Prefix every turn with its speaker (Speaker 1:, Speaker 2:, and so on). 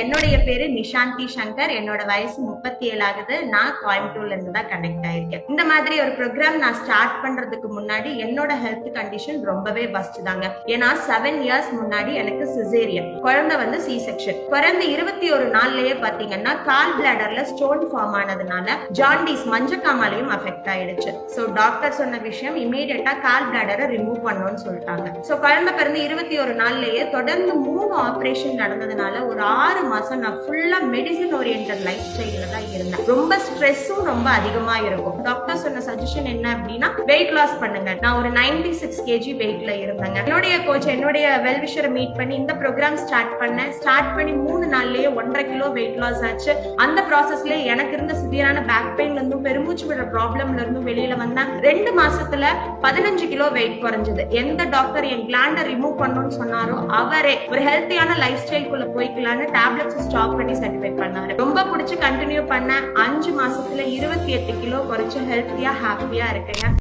Speaker 1: என்னுடைய பேரு நிஷாந்தி சங்கர். என்னோட வயசு முப்பத்தி ஏழு ஆகுது நான் கோயம்புத்தூர்ல இருந்து தான் கனெக்ட் ஆயிருக்கேன். இந்த மாதிரி ஒரு ப்ரோக்ராம் நான் ஸ்டார்ட் பண்றதுக்கு முன்னாடி என்னோட ஹெல்த் கண்டிஷன் ரொம்பவே பஸ்ட் தாங்க. ஏன்னா செவன் இயர்ஸ் முன்னாடி எனக்கு சிசேரியன் குழந்தை வந்து சி செக்ஷன் பிறந்த இருபத்தி ஒரு நாள்லயே பாத்தீங்கன்னா கால் பிளாடர்ல ஸ்டோன் ஃபார்ம் ஆனதுனால ஜாண்டிஸ் மஞ்சக்காமாலையும் அஃபெக்ட் ஆயிடுச்சு. சோ டாக்டர் சொன்ன விஷயம் இமீடியட்டா கால் பிளாடரை ரிமூவ் பண்ணணும்னு சொல்லிட்டாங்க. சோ குழந்தை பிறந்து இருபத்தி ஒரு நாள்லயே தொடர்ந்து மூணு ஆபரேஷன் நடந்ததுனால ஒரு ஆறு மாசம் நான் ஃபுல்லா மெடிசின் ஓரியன்ட் லைஃப் ஸ்டைல தான் இருந்தேன். ரொம்ப ஸ்ட்ரெஸ்ஸும் ரொம்ப அதிகமா இருக்கும். டாக்டர் சொன்ன சஜஷன் என்ன அப்படின்னா வெயிட் லாஸ் பண்ணுங்க. நான் ஒரு 96 சிக்ஸ் கேஜி வெயிட்ல இருந்தேங்க. என்னுடைய கோச் என்னுடைய வெல்விஷரை மீட் பண்ணி இந்த ப்ரோக்ராம் ஸ்டார்ட் பண்ணேன். ஸ்டார்ட் பண்ணி மூணு நாள்லயே ஒன்றரை கிலோ வெயிட் லாஸ் ஆச்சு. அந்த ப்ராசஸ்ல எனக்கு இருந்த சிவியரான பேக் பெயின்ல இருந்தும் பெருமூச்சு விடுற ப்ராப்ளம்ல இருந்தும் வெளியில வந்தேன். ரெண்டு மாசத்துல பதினஞ்சு கிலோ வெயிட் குறைஞ்சது. எந்த டாக்டர் என் கிளாண்ட ரிமூவ் பண்ணணும்னு சொன்னாரோ அவரே. ஒரு ஹெல்த்தியான லைஃப் ஸ்டைல்குள்ள போய்க்கலான்னு டேப்லெட்ஸ் ஸ்டாப் பண்ணி சர்டிஃபை பண்ணாரு. ரொம்ப பிடிச்சி கண்டினியூ பண்ண அஞ்சு மாசத்துல இருபத்தி எட்டு கிலோ குறைச்சு ஹெல்த்தியா ஹாப்பியா இருக்குங்க.